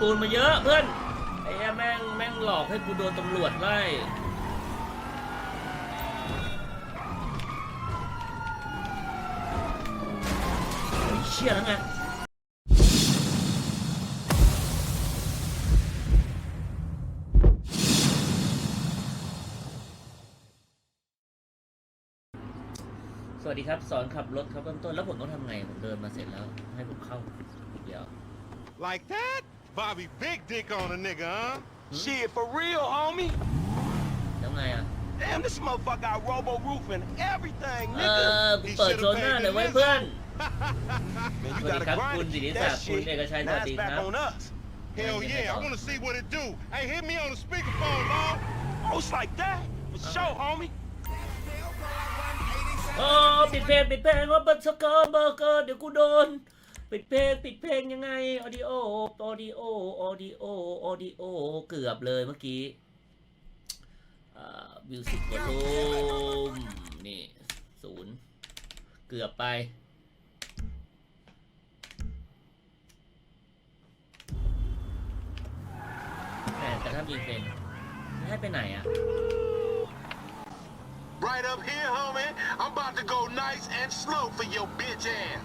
ปูนมาเยอะเพื่อนไอ้เหี้ยแม่งแม่งหลอกให้กูโดนตำรวจไล่โอ้เชี่ยแล้วไงสวัสดีครับ สอนขับรถครับเริ่มต้นแล้วผมต้องทำไงผมเดินมาเสร็จแล้ว ให้ผมเข้าเดี๋ยว Like that? Bobby big dick on a nigga, huh? Shit, for real, homie. แล้วไงอะ Damn, this motherfucker got robo roof and everything, เอ nigga. อกูเปิดโซนหน้าเลยไว้ยเพื่อน Man, you Sweaty gotta Cup, grind Kun to keep Didisa, that Kun shit. Dekachai, Now Sweaty it's back Cup. on us. Hell yeah, I wanna see what it do. Hey, hit me on the speakerphone, dog. Oh, it's like that? For sure, homie. โอ้ปิดเพลงปิดเพ ปิดเพลงปิดเพลงยังไงออดิโอออดิโอออดิโอออดิโอเกือบเลยเมื่อกี้วิวสิกวอลูมนี่ศูนย์เกือบไป แต่แต่ถ้ามีเป็นให้ไปไหนอะ Right up here, homie. I'm about to go nice and slow for your bitch ass.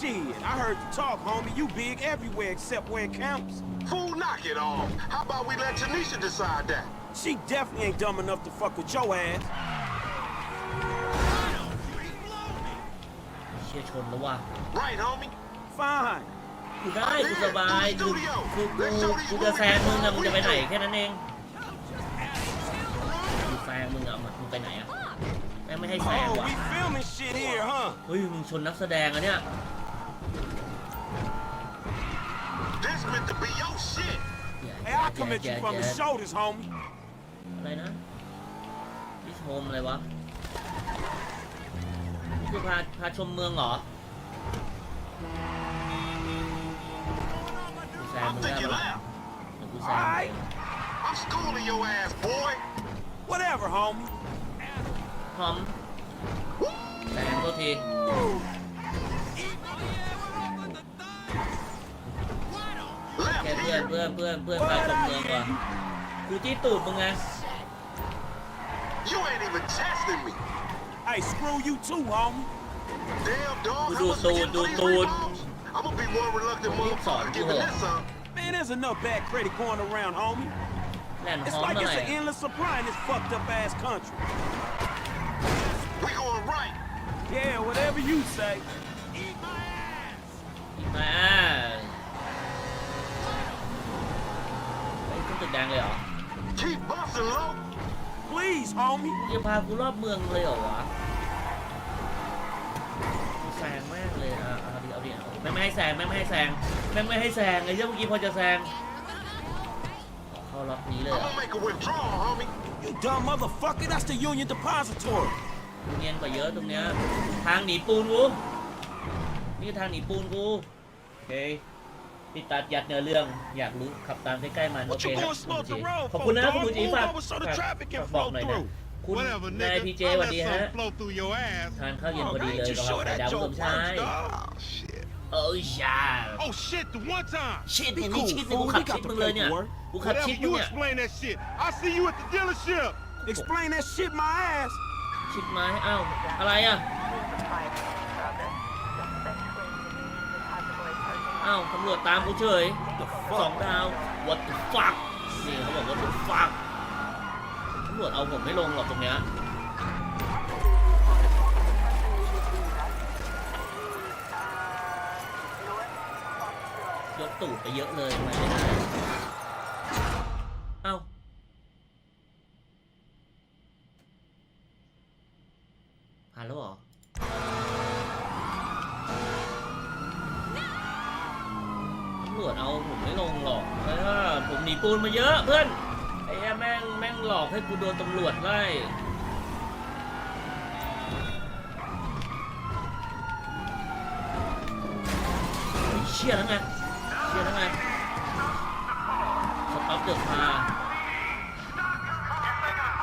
Shit, I heard the talk, homie. You big everywhere except where it counts. Fool, knock it off. How about we let Tanisha decide that? She definitely ain't dumb enough to fuck with your ass. เชี่ยชนแล้วว่ะ Right, homie. Fine. กูได้ กูสบายกูกูกูกูจะแซงมึงอะมึงจะไปไหนแค่นั้นเองกูแซงมึงอะมึงไปไหนอะแม่งไม่ให้แซง Oh, ว่ะ we filming shit here, huh? เฮ้ย มึงชนนักแสดงอะเนี่ย shit. Hey, I'll come at you from the shoulders, homie. อะไรนะดิสโฮมอะไรวะนี่คือพาพาชมเมืองเหรอกูแซง I'm มึงได้ thinking ปะ loud. เดี๋ยวกูแซง Alright. I'm schooling your ass, boy. Whatever, homie. พร้อมแซงตัวที Left แค่ เพื่อน here. เพื่อนเพื่อนเพื่อนพาชมเมืองว่ะกูจี้ตูดมึงไง You ain't even testing me. Hey, screw you too, homie. Damn, dog. We How do much so- we getting do- for these do it. reballs? I'm gonna be one reluctant sorry, motherfucker do giving it. this up. Man, there's enough bad credit going around, homie. แล่น It's พร้อม like เมื่อ it's ไหร่ an endless supply in this fucked up ass country. We going right. Yeah, whatever you say. อีกมา แดงเลยเหรอ Keep busting low. Please, homie. มึงจะพากูรอบเมืองเลยเหรอวะกูแซงแม่งเลยอะเอาดิเอาดิเอาแม่งไม่ให้แซงแม่งไม่ให้แซงแม่งไม่ให้แซงไอ้เรื่องเมื่อกี้พอจะแซงเข้ารอบนี้เลย I'm เหรอ gonna make a withdrawal, homie. You dumb motherfucker. That's the Union Depository. กูเนียนกว่าเยอะตรงเนี้ยทางหนีปูนกูนี่คือทางหนีปูนกูโอเค ติดตัดยัดเนื้อเรื่องอยากรู้ขับตามใกล้ๆมันโอ What เค you ครับ gonna slow คุณ the จี road ขอบคุณนะ for, คุณ dog? บูจี Move ฝาก over so the ฝาก traffic can บอก flow หน่อยนะ through. คุณ Whatever, นาย nigga. พีเจ I'll สวัส let ดีฮะ something flow through your ass. ทานข้าวเย็น Oh, พอดี man, เลย you กำลัง sure ไข่ that ดาวผ joke สมชาย works, dog? Oh, shit. เอ้ยชา Oh shit, the one time. ชิด Be เนี่ยนี่ cool, ชิดเนี่ย fool. กูขับ We got ชิด the มึงเลยเนี่ย paperwork. กูขับ Whatever, ชิดมึง you เนี่ย explain that shit. I'll see you at the dealership. Explain that shit my ass. ชิดไม้เอ้าอะไรอะเอ้าวตำรวจตามกูเฉยสองดาว what the fuck นี่เขาบอกว่า what the fuck ตำรวจเอาผมไม่ลงหรอกตรงเนี้ยยกตูดไปเยอะเลยทำไมไม่ได้ เอ้า ผ่านแล้วเหรอ ตำรวจเอาผมไม่ลงหรอกเพราะว่าผมหนีปูนมาเยอะเพื่อน ไอ้เหี้ยแม่ง งแม่งหลอก ให้กูโดนตำรวจไล่เชี่ยแล้วไงเชี่ยแล้วไงสต็อปเดือดพา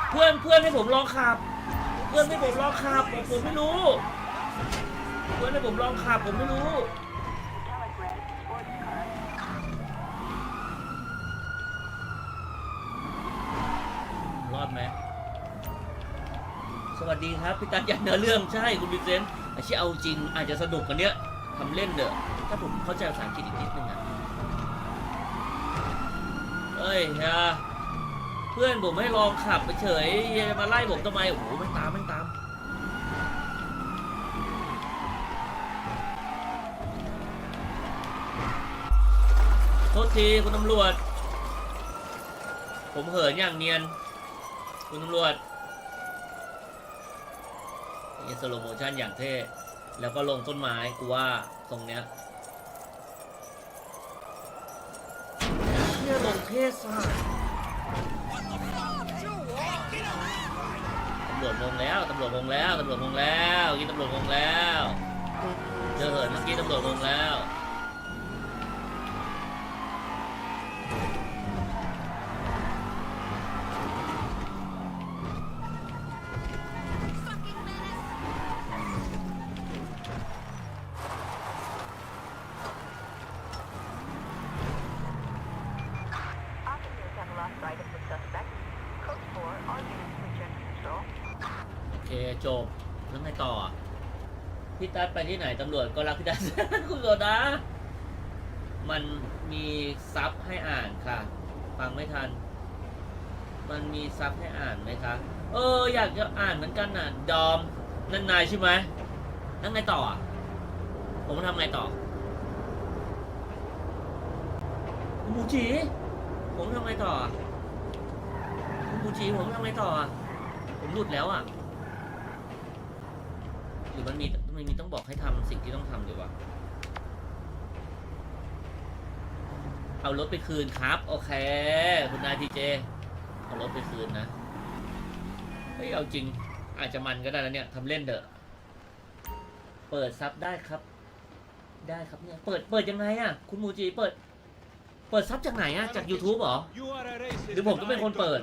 เพื่อนเพื่อนให้ผมลองขับ เพื่อนให้ผมลองขับผมผมไม่รู้ เพื่อนให้ผมลองขับผมไม่รู้ รอดไหมสวัสดีครับพี่ตั๊กยันเนื้อเรื่องใช่คุณวินเซนต์อาชีพเอาจริงอาจจะสนุกกันเนี้ยทำเล่นเด้อถ้าผมเข้าใจภาษาอังกฤษอีกนิดนึงอะเอ้ยฮียเพื่อนผมให้ลองขับไปเฉยมาไล่ผมทำไมโอ้โหไม่ตามไม่ตามโทษทีคุณตำรวจ ผมเหินอย่างเนียน คุณตำรวจนี่สโลโมชั่นอย่างเท่ แล้วก็ลงต้นไม้กูว่าตรงเนี้ยเนี่ยลงเทศะตำรวจงงแล้วตำรวจงงแล้วตำรวจงงแล้วเมื่อกี้ตำรวจงงแล้วเจอเหินเมื่อกี้ตำรวจงงแล้ว จบแล้วไงต่อพี่ตัดไปที่ไหนตำรวจก็รักพี่ตัด คุณโซดามันมีซับให้อ่านค่ะ ฟังไม่ทัน มันมีซับให้อ่านไหมคะเออ อยากจะอ่านเหมือนกันน่ะ ดอม นั่นนายใช่ไหมแล้วไงต่อ ผมทำไงต่อมูจิผมทำไงต่อมูจิผมทำไงต่อ ผมหลุดแล้วอะ รือมันมีมันมีต้องบอกให้ทำสิ่งที่ต้องทำดีวะเอารถไปคืนครับ โอเค คุณนายทีเจเอารถไปคืนนะเฮ้ยเอาจริง อาจจะมันก็ได้แล้วเนี่ยทำเล่นเถอะเปิดซับได้ครับ ได้ครับเนี่ยเปิดเปิดยังไงอะ คุณมูจีเปิด เปิดซับจากไหนอะ จาก YouTube เหรอ หรือผมต้องเป็นคนเปิด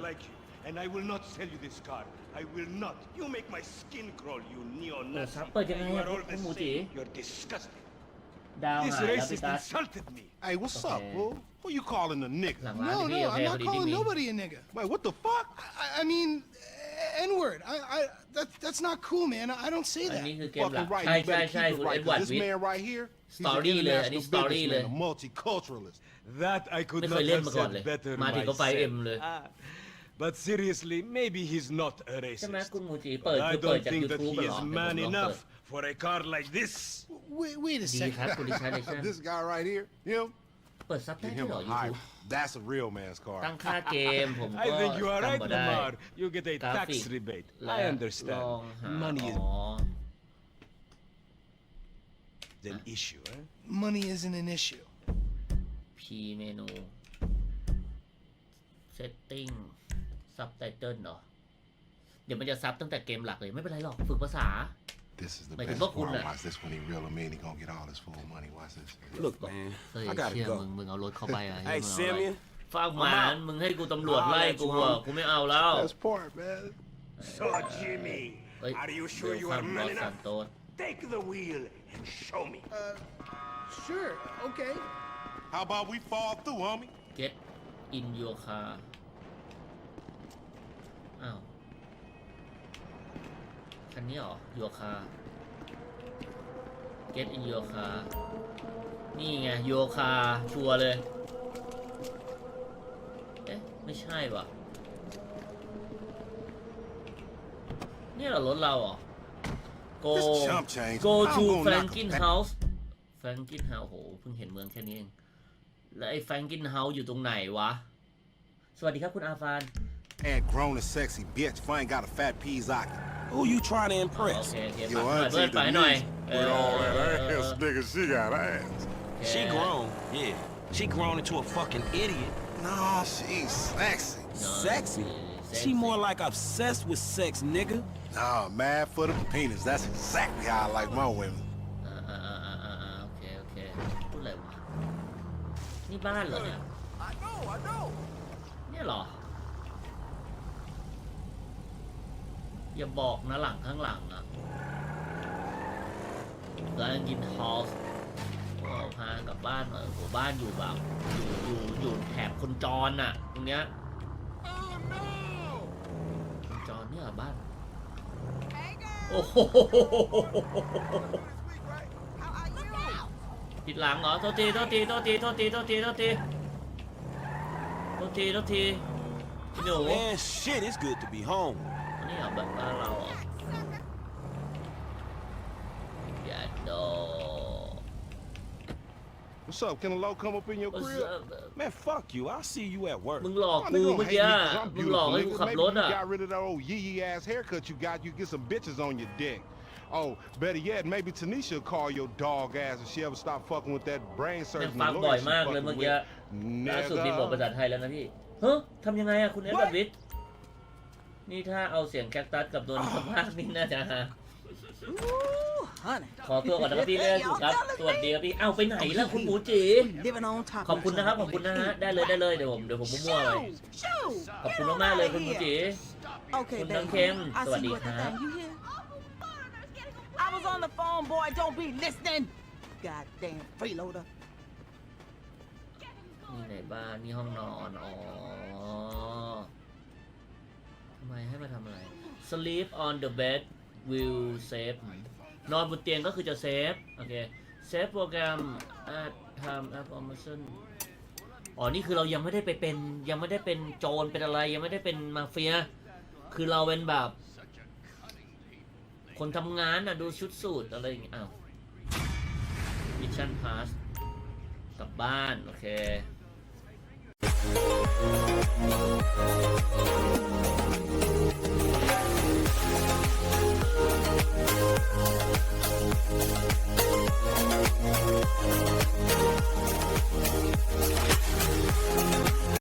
And I will not sell you this car. I will not. You make my skin crawl, you neo-Nazi. You are all the same. You're disgusting. Down this racist insulted me. Hey, what's okay. up, bro? Who you calling a nigga? No, no, I'm not calling nobody a nigga. Wait, what the fuck? I, I mean, eh, N-word. I, I, that, that's not cool, man. I don't say that. Fucking right. You better keep it right. This man right here, he's an international businessman, a multiculturalist. That I could not have said better myself. เลย Ah, But seriously, maybe he's not a ใช่ไหม racist. คุณมูจิเปิด I คือเปิด don't จาก think that YouTube he ไปหร is อเดี๋ยวผม man ลองเปิด enough for a car like this. Wait, wait a ดี second. ครับคุณดิชันดิชัน this guy right here, him, เปิดซับได้ get ด้วย him เหรอ a high. YouTube That's a real man's car. ตั้งค่าเกมผมก็ I think you are จำ right, มาได้ Lamar. You get a tax Graphic. rebate. และ I ลอง understand. หา Money อ๋ is อ an issue, eh? Money isn't an issue. P เมนู setting subtitle เหรอ เดี๋ยวมันจะซับตั้งแต่เกมหลักเลยไม่เป็นไรหรอกฝึกภาษา This is the Mày best thì bốc part. hun à? Watch this when he reel him in. He gonna get all his full money. Watch this. Look, man, เฮ้ย I gotta เชื่อ go. มึงมึงเอารถเข้าไปอะ Hey, มึงเอาอะไร Simeon. ฟากหมานมึงให้กูตำรวจไล่กูอะกูไม่เอาแล้ว Best part, man. So, Jimmy, เฮ้ย are you เ sure you are ล man อสซัน enough? โตส Take the wheel and show me. Uh, sure. Okay. How about we fall through, homie? get in your car อ้าว คันนี้เหรอ your car get in your car นี่ไง your car ชัวร์เลย เอ๊ะ ไม่ใช่ว่ะเนี่ยเหรอรถเราเหรอ go This chump change. go I'm to gonna knock him Franklin back. House Franklin House โหเพิ่งเห็นเมืองแค่นี้เอง แล้วไอ้ Franklin House อยู่ตรงไหนวะ สวัสดีครับคุณอาฟาน And grown and sexy, bitch. If I ain't got a fat peas I can. Who you trying to impress? Okay, okay, Yo, I ain't Denise annoying. with uh, all that ass, nigga. She got ass. Yeah. She grown, yeah. She grown into a fucking idiot. Nah, she's sexy. No, sexy? She more like obsessed with sex, nigga. Nah, mad for the penis. That's exactly how I like my women. Uh, uh, uh, uh, okay, okay. Pull that one. Ni bahala. I know, I know. Ni lah. อย่าบอกนะหลังข้างหลังอะร้านกินฮอลส์พากลับบ้านหน่อยโหบ้านอยู่แบบอยู่อยู่อยู่แถบคนจรน่ะ ตรงเนี้ยคนจรเนี่ยเหรอบ้านโอ้โหผิดหลังเหรอโทษทีโทษทีโทษทีโทษทีโทษทีโทษทีโทษทีโทษทีพี่หนู Man, shit, it's good to be home. อันนี้เหรอแบบบ้านเราเหรออย่าโด What's up? Can a low come up in your crib? Man, fuck you. I'll see you at work. มึงหลอก Oh, กู nigga don't เมื่อ hate กี้ me อะ 'cause I'm มึงหลอก beautiful, ให้กู nigga. ขับ Maybe รถ you อ่ะ got rid of that old yee yee ass haircut you got. You get some bitches on your dick. Oh, better yet, maybe Tanisha will call your dog ass if she ever stop fucking with that brain แม่ง surgeon ฟังบ่อย lawyer she มากเลย fucking เมื่อกี้ with. ล่าสุดมีบอกภาษา Nigga. ไทยแล้วนะพี่ เฮ้ยทำยังไงอะคุณเอสบัตวิท นี่ถ้าเอาเสียงแคคตัสกับโดนสัมภาษณ์นี่น่าจะฮา Ooh, honey. ขอตัวก่อนนะครับพี่เล่นถูกครับ สวัสดีครับพี่ เอ้าไปไหนล่ะคุณหมูจี Living on top ขอบคุณนะครับ ขอบคุณนะฮะ ได้เลยได้เลยเดี๋ยวผมเดี๋ยวผมมั่วๆไป Shoo! ขอบคุณมากๆเลยคุณหมูจี Okay, คุณ baby. น้ำเค็ม I สวัส see ดี you at ค the รับ thing. You hear? I was on the phone, boy. Don't be listening. Goddamn freeloader. นี่ไหนบ้านนี่ห้องนอน อ๋อทำ ทำไมให้มาทำอะไร sleep on the bed will save นอนบนเตียงก็คือจะ save โอเค เซฟโปรแกรม at time app automation อ๋อ นี่คือเรายังไม่ได้ไปเป็นยังไม่ได้เป็นโจรเป็นอะไร ยังไม่ได้เป็นมาเฟีย คือเราเป็นแบบ คนทำงานอะ ดูชุดสูทอะไรอย่างเงี้ยอ้าว mission pass กลับบ้าน โอเค Thank you.